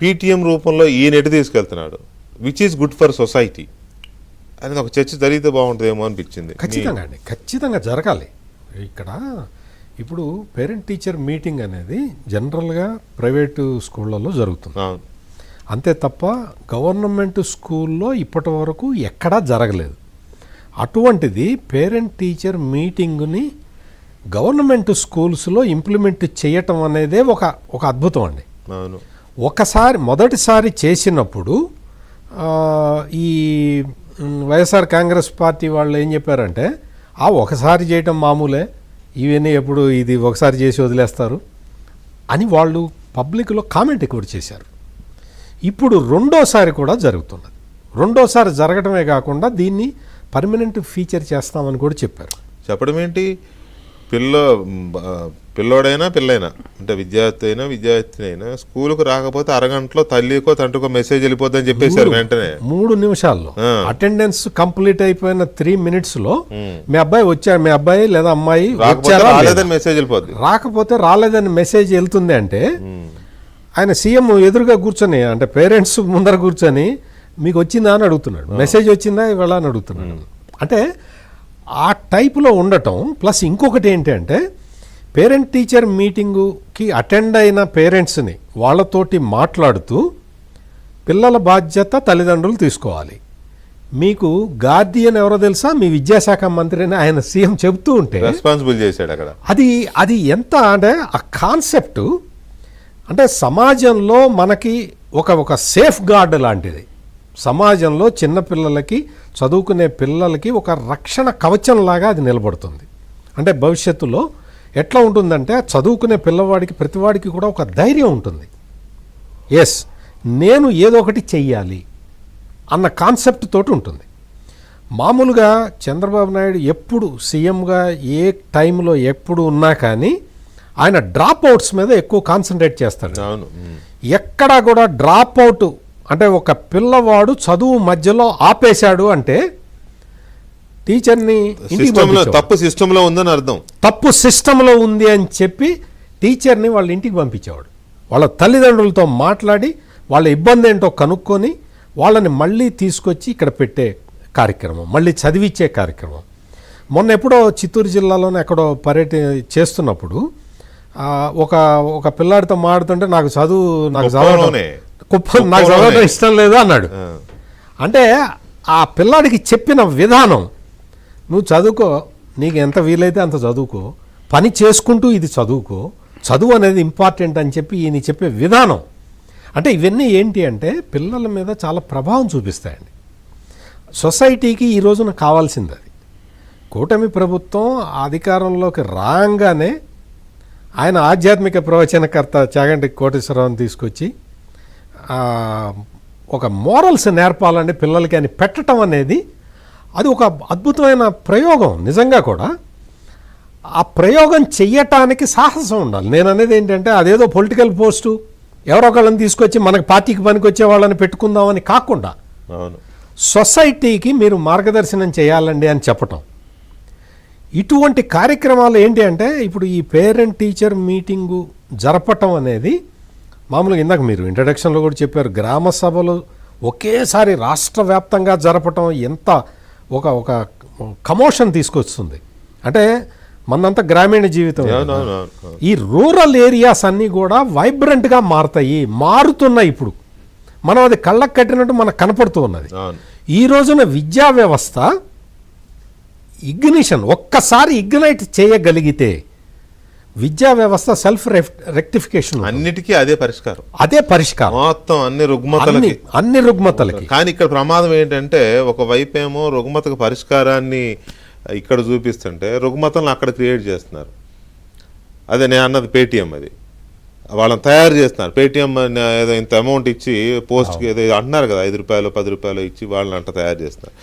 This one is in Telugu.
పీటీఎం రూపంలో ఈయన ఎటు తీసుకెళ్తున్నాడు which is good for society అనేది ఒక చర్చ జరిగితే బాగుంటుందేమో అనిపించింది. ఖచ్చితంగా అండి ఖచ్చితంగా జరగాలి. ఇక్కడ ఇప్పుడు పేరెంట్ టీచర్ మీటింగ్ అనేది జనరల్గా ప్రైవేటు స్కూళ్ళలో జరుగుతుంది. అవును. అంతే తప్ప గవర్నమెంట్ స్కూల్లో ఇప్పటి వరకు ఎక్కడా జరగలేదు. అటువంటిది పేరెంట్ టీచర్ మీటింగ్ని గవర్నమెంట్ స్కూల్స్లో ఇంప్లిమెంట్ చేయటం అనేదే ఒక ఒక అద్భుతం అండి. అవును. ఒకసారి మొదటిసారి చేసినప్పుడు ఈ వైఎస్ఆర్ కాంగ్రెస్ పార్టీ వాళ్ళు ఏం చెప్పారంటే ఆ ఒకసారి చేయటం మామూలే. ఇవన్నీ ఎప్పుడు ఇది ఒకసారి చేసి వదిలేస్తారు. అని వాళ్ళు పబ్లిక్లో కామెంట్ ఎక్కువ చేశారు. ఇప్పుడు రెండోసారి కూడా జరుగుతున్నది. రెండోసారి జరగటమే కాకుండా దీన్ని పర్మనెంట్ ఫీచర్ చేస్తామని కూడా చెప్పారు. చెప్పడం ఏంటి? పిల్ల పిల్లోడైనా పిల్లైనా అంటే విద్యార్థి అయినా విద్యార్థి అయినా స్కూల్కు రాకపోతే అరగంటలో తల్లికో తండ్రికో మెసేజ్ వెళ్ళిపోద్దని చెప్పేశారు వెంటనే. మూడు నిమిషాల్లో. అటెండెన్స్ కంప్లీట్ అయిపోయిన త్రీ మినిట్స్లో మీ అబ్బాయి వచ్చాడు మీ అబ్బాయి లేదా అమ్మాయి? రాలేదని మెసేజ్ వెళ్ళిపోద్ది. రాకపోతే రాలేదని మెసేజ్ వెళ్తుంది అంటే ఆయన సీఎం ఎదురుగా కూర్చొని అంటే పేరెంట్స్ ముందర కూర్చొని మీకు వచ్చిందా? అని అడుగుతున్నాడు. మెసేజ్ వచ్చిందా? ఇవాళ అని అడుగుతున్నాడు. అంటే ఆ టైపులో ఉండటం ప్లస్ ఇంకొకటి ఏంటి అంటే పేరెంట్ టీచర్ మీటింగుకి అటెండ్ అయిన పేరెంట్స్ని వాళ్ళతోటి మాట్లాడుతూ పిల్లల బాధ్యత తల్లిదండ్రులు తీసుకోవాలి. మీకు గార్డియన్ ఎవరో తెలుసా? మీ విద్యాశాఖ మంత్రి అని ఆయన సీఎం చెబుతూ ఉంటే రెస్పాన్సిబుల్ చేశాడు అక్కడ. అది అది ఎంత అంటే ఆ కాన్సెప్ట్ అంటే సమాజంలో మనకి ఒక ఒక సేఫ్ గార్డ్ లాంటిది. సమాజంలో చిన్నపిల్లలకి చదువుకునే పిల్లలకి ఒక రక్షణ కవచం లాగా అది నిలబడుతుంది. అంటే భవిష్యత్తులో ఎట్లా ఉంటుందంటే చదువుకునే పిల్లవాడికి ప్రతివాడికి కూడా ఒక ధైర్యం ఉంటుంది. ఎస్ నేను ఏదో ఒకటి చెయ్యాలి అన్న కాన్సెప్ట్ తోటి ఉంటుంది. మామూలుగా చంద్రబాబు నాయుడు ఎప్పుడు సీఎంగా ఏ టైంలో ఎప్పుడు ఉన్నా కానీ ఆయన డ్రాప్ అవుట్స్ మీద ఎక్కువ కాన్సన్ట్రేట్ చేస్తాడు. ఎక్కడా కూడా డ్రాప్ అవుట్ అంటే ఒక పిల్లవాడు చదువు మధ్యలో ఆపేశాడు అంటే టీచర్ని. తప్పు సిస్టంలో ఉందని అర్థం. తప్పు సిస్టంలో ఉంది అని చెప్పి టీచర్ని వాళ్ళ ఇంటికి పంపించేవాడు. వాళ్ళ తల్లిదండ్రులతో మాట్లాడి వాళ్ళ ఇబ్బంది ఏంటో కనుక్కొని వాళ్ళని మళ్ళీ తీసుకొచ్చి ఇక్కడ పెట్టే కార్యక్రమం మళ్ళీ చదివించే కార్యక్రమం. మొన్న ఎప్పుడో చిత్తూరు జిల్లాలోనే ఎక్కడో పర్యటన చేస్తున్నప్పుడు ఒక ఒక పిల్లాడితో మాడుతుంటే నాకు చదువు నాకు చదవడం కుప్పం నాకు చదవడం. ఇష్టం లేదు అన్నాడు. అంటే ఆ పిల్లాడికి చెప్పిన విధానం నువ్వు చదువుకో నీకు ఎంత వీలైతే అంత చదువుకో పని చేసుకుంటూ ఇది చదువుకో చదువు అనేది ఇంపార్టెంట్ అని చెప్పి ఈయన చెప్పే విధానం అంటే ఇవన్నీ ఏంటి అంటే పిల్లల మీద చాలా ప్రభావం చూపిస్తాయండి సొసైటీకి ఈ రోజున కావాల్సింది అది కూటమి ప్రభుత్వం అధికారంలోకి రాగానే ఆయన ఆధ్యాత్మిక ప్రవచనకర్త చాగంటి కోటేశ్వరరావుని తీసుకొచ్చి ఒక మోరల్స్ నేర్పాలండి పిల్లలకి అని పెట్టడం అనేది అది ఒక అద్భుతమైన ప్రయోగం నిజంగా కూడా. ఆ ప్రయోగం చెయ్యటానికి సాహసం ఉండాలి. నేను అనేది ఏంటంటే అదేదో పొలిటికల్ పోస్టు ఎవరో ఒకళ్ళని తీసుకొచ్చి మనకి పార్టీకి పనికొచ్చే వాళ్ళని పెట్టుకుందామని కాకుండా సొసైటీకి మీరు మార్గదర్శనం చేయాలండి అని చెప్పటం. ఇటువంటి కార్యక్రమాలు ఏంటి అంటే ఇప్పుడు ఈ పేరెంట్ టీచర్ మీటింగు జరపటం అనేది మామూలుగా ఇందాక మీరు ఇంట్రడక్షన్లో కూడా చెప్పారు గ్రామ సభలు ఒకేసారి రాష్ట్ర వ్యాప్తంగా జరపటం ఎంత ఒక ఒక కమోషన్ తీసుకొస్తుంది. అంటే మనంతా గ్రామీణ జీవితం ఈ రూరల్ ఏరియాస్ అన్నీ కూడా వైబ్రెంట్గా మారుతాయి మారుతున్నాయి ఇప్పుడు. మనం అది కళ్ళకు కట్టినట్టు మనకు కనపడుతూ ఉన్నది. ఈ రోజున విద్యా వ్యవస్థ ఇగ్నిషన్ ఒక్కసారి ఇగ్నైట్ చేయగలిగితే విద్యా వ్యవస్థ సెల్ఫ్ రెక్టిఫికేషన్ అన్నిటికీ అదే పరిష్కారం. అదే పరిష్కారం. మొత్తం అన్ని రుగ్మతలకి. అన్ని రుగ్మతలకి. కానీ ఇక్కడ ప్రమాదం ఏంటంటే ఒక వైపు ఏమో రుగ్మతకు పరిష్కారాన్ని ఇక్కడ చూపిస్తుంటే రుగ్మతలను అక్కడ క్రియేట్ చేస్తున్నారు. అదే నేను అన్నది పేటిఎం అది. వాళ్ళని తయారు చేస్తున్నారు. పేటిఎం ఏదో ఇంత అమౌంట్ ఇచ్చి పోస్ట్కి ఏదో అంటున్నారు కదా ఐదు రూపాయలు పది రూపాయలు ఇచ్చి వాళ్ళని అంట తయారు చేస్తున్నారు.